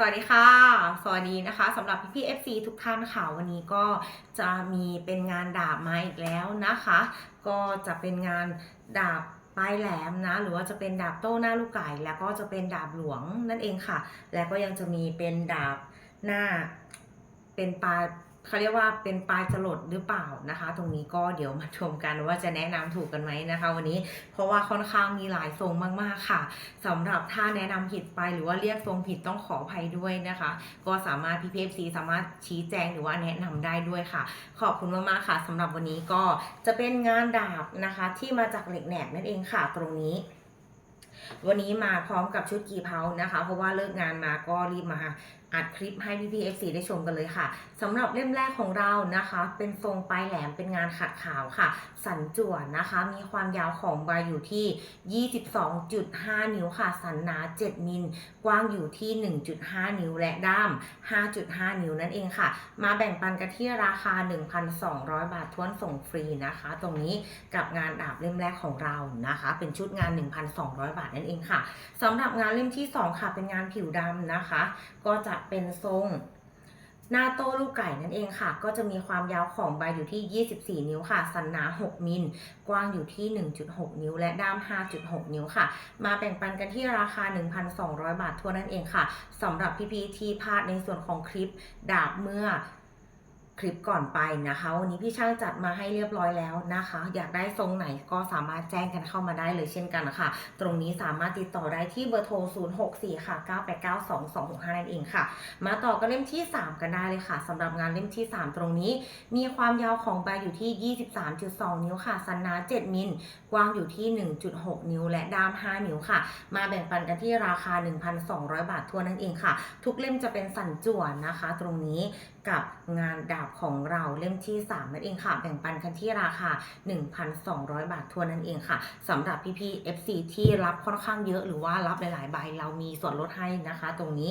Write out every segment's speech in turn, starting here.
สวัสดีค่ะ สวัสดีนะคะสำหรับพี่พี่ FC ทุกท่านค่ะ วันนี้ก็จะมีเป็นงานดาบมาอีกแล้วนะคะ ก็จะเป็นงานดาบปลายแหลมนะ หรือว่าจะเป็นดาบโต้หน้าลูกไก่ แล้วก็จะเป็นดาบหลวงนั่นเองค่ะ แล้วก็ยังจะมีเป็นดาบหน้าเป็นปลาย เขาเรียกว่าเป็นปลายจรดหรือเปล่านะคะ ตรงนี้ก็เดี๋ยวมาชมกันว่าจะแนะนำถูกกันไหมนะคะ วันนี้เพราะว่าค่อนข้างมีหลายทรงมากๆค่ะสำหรับถ้าแนะนำผิดไปหรือว่าเรียกทรงผิดต้องขออภัยด้วยนะคะ ก็สามารถพี่พีเอฟซีสามารถชี้แจงหรือว่าแนะนำได้ด้วยค่ะ ขอบคุณมากๆค่ะสำหรับวันนี้ก็จะเป็นงานดาบนะคะ ที่มาจากเหล็กแหนบนั่นเองค่ะ ตรงนี้วันนี้มาพร้อมกับชุดกี่เพานะคะ เพราะว่าเลิกงานมาก็รีบมาอัดคลิปให้พี่พีเอฟซีได้ชมกันเลยค่ะสำหรับเล่มแรกของเรานะคะ เป็นทรงปลายแหลมเป็นงานขัดขาวค่ะ สันจั่วนะคะ มีความยาวของใบอยู่ที่ 22.5 นิ้วค่ะ สันหนา 7 มิล กว้างอยู่ที่ 1.5 นิ้วและด้าม 5.5 นิ้วนั่นเองค่ะ มาแบ่งปันกันที่ราคา 1,200 บาททวนส่งฟรีนะคะ ตรงนี้กับงานดาบเล่มแรกของเรานะคะ เป็นชุดงาน 1,200 บาทนั่นเองค่ะสำหรับงานเล่มที่ 2 ค่ะ เป็นงานผิวดำนะคะ ก็จะเป็นทรง หน้าโต้ลูกไก่นั่นเองค่ะ ก็จะมีความยาวของใบอยู่ที่ 24 นิ้วค่ะ สันหนา 6 มิล กว้างอยู่ที่ 1.6 นิ้ว และด้าม 5.6 นิ้วค่ะ มาแบ่งปันกันที่ราคา 1,200 บาททั่วนั่นเองค่ะสำหรับพี่ๆที่พลาดในส่วนของคลิปดาบเมื่อ คลิปก่อนไปนะคะ วันนี้พี่ช่างจัดมาให้เรียบร้อยแล้วนะคะ อยากได้ทรงไหนก็สามารถแจ้งกันเข้ามาได้เลยเช่นกันนะคะตรงนี้สามารถติดต่อได้ที่เบอร์โทร 064 ค่ะ 989 2265 นั่นเองค่ะ มาต่อกันเล่มที่ 3 กันได้เลยค่ะสำหรับงานเล่มที่ 3 ตรงนี้ มีความยาวของใบอยู่ที่ 23.2 นิ้วค่ะสันนา 7 มิลกว้างอยู่ที่ 1.6 นิ้ว และด้าม 5 นิ้วค่ะ มาแบ่งปันกันที่ราคา 1,200 บาททั่วนั่นเองค่ะ ทุกเล่มจะเป็นสันจั่วนะคะ ตรงนี้ กับงานดาบของเราเล่มที่ 3 นั่นเองค่ะ แบ่งปันกันที่ราคา 1,200 บาททั่วนั่นเองค่ะสำหรับพี่ๆ FC ที่รับค่อนข้างเยอะหรือว่ารับหลายๆใบเรามีส่วนลดให้นะคะ ตรงนี้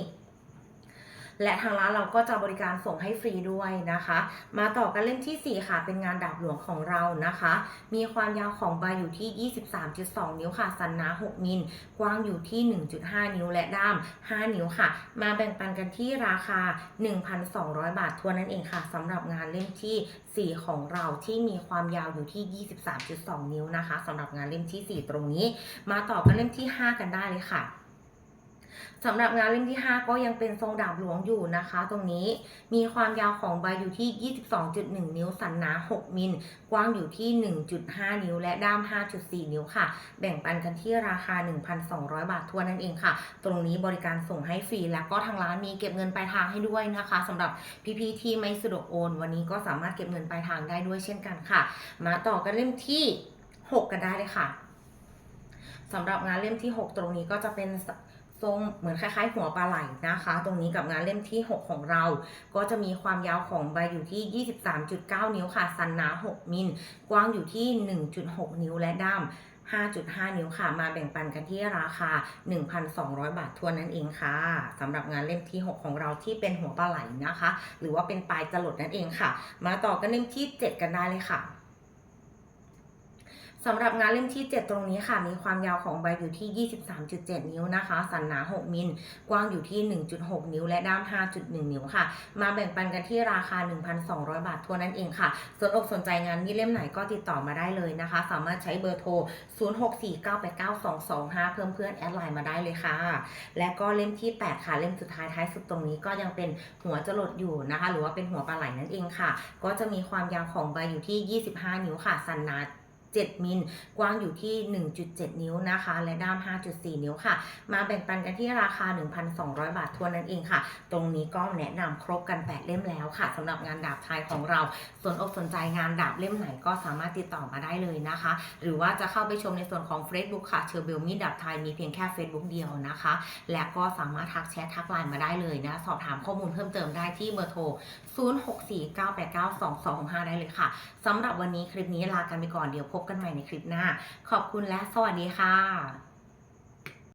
และทางร้านเราก็จะบริการส่งให้ฟรีด้วยนะคะ มาต่อกันเล่มที่ 4 ค่ะ เป็นงานดาบหลวงของเรานะคะ มีความยาวของใบอยู่ที่ 23.2 นิ้วค่ะสันหนา6 มิล กว้างอยู่ที่ 1.5 นิ้วและด้าม 5 นิ้วค่ะ มาแบ่งปันกันที่ราคา 1,200 บาททวนนั่นเองค่ะสำหรับงานเล่มทีสี่4 ของเราที่มีความยาวอยู่ที่ 23.2 นิ้วนะคะสำหรับงานเล่มที่ 4 ตรงนี้ มาต่อกันเล่มที่ 5 กันได้เลยค่ะ สำหรับงานเล่มที่ 5 ก็ยังเป็นทรงดาบหลวงอยู่นะคะ ตรงนี้มีความยาวของใบอยู่ที่ 22.1 นิ้ว สันหนา 6 มิล กว้างอยู่ที่ 1.5 นิ้ว และด้าม 5.4 นิ้วค่ะ แบ่งปันกันที่ราคา 1,200 บาททั่วนั่นเองค่ะ ตรงนี้บริการส่งให้ฟรี แล้วก็ทางร้านมีเก็บเงินปลายทางให้ด้วยนะคะสำหรับพี่ๆที่ไม่สะดวกโอน วันนี้ก็สามารถเก็บเงินปลายทางได้ด้วยเช่นกันค่ะ มาต่อกันเล่มที่ 6 กันได้เลยค่ะสำหรับงานเล่มที่ 6 ตรงนี้ก็จะเป็น ทรงเหมือนคล้ายๆหัวปลาไหลนะคะ ตรงนี้กับงานเล่มที่ 6 ของเรา ก็จะมีความยาวของใบอยู่ที่ 23.9 นิ้วค่ะ สันหนา 6 มิล กว้างอยู่ที่ 1.6 นิ้วและด้าม5.5 นิ้วค่ะ มาแบ่งปันกันที่ราคา 1,200 บาททวนนั่นเองค่ะสำหรับงานเล่มที่ 6 ของเราที่เป็นหัวปลาไหลนะคะ หรือว่าเป็นปลายจรดนั่นเองค่ะ มาต่อกันเล่มที่ 7 กันได้เลยค่ะ สำหรับงานเล่มที่ 7 ตรงนี้ค่ะ มีความยาวของใบอยู่ที่ 23.7 นิ้วนะคะ สันหนา 6 มิล กว้างอยู่ที่ 1.6 นิ้ว และด้าม 5.1 นิ้วค่ะ มาแบ่งปันกันที่ราคา 1,200 บาททั่วนั่นเองค่ะ สนอกสนใจงานนี้เล่มไหนก็ติดต่อมาได้เลยนะคะ สามารถใช้เบอร์โทร 0649892225 เพิ่มเพื่อนแอดไลน์มาได้เลยค่ะ และก็เล่มที่ 8 ค่ะ เล่มสุดท้ายท้ายสุดตรงนี้ก็ยังเป็นหัวจรดอยู่นะคะ หรือว่าเป็นหัวปลาไหลนั่นเองค่ะ ก็จะมีความยาวของใบอยู่ที่ 25 นิ้วค่ะ สันหนา 7 มิล กว้างอยู่ที่ 1.7 นิ้วนะคะ และด้าม 5.4 นิ้วค่ะ มาแบ่งปันกันที่ราคา 1,200 บาททวนนั่นเองค่ะ ตรงนี้ก็แนะนำครบกัน 8 เล่มแล้วค่ะสำหรับงานดาบไทยของเรา สนอกสนใจงานดาบเล่มไหนก็สามารถติดต่อมาได้เลยนะคะ หรือว่าจะเข้าไปชมในส่วนของ Facebook ค่ะเชอร์เบลมีดาบไทยมีเพียงแค่ Facebook เดียวนะคะ และก็สามารถทักแชททักไลน์มาได้เลยนะ สอบถามข้อมูลเพิ่มเติมได้ที่เบอร์โทร 0649892265 ได้เลยค่ะสำหรับวันนี้คลิปนี้ลากันไปก่อนเดี๋ยวพบกันใหม่ในคลิปหน้า ขอบคุณและสวัสดีค่ะ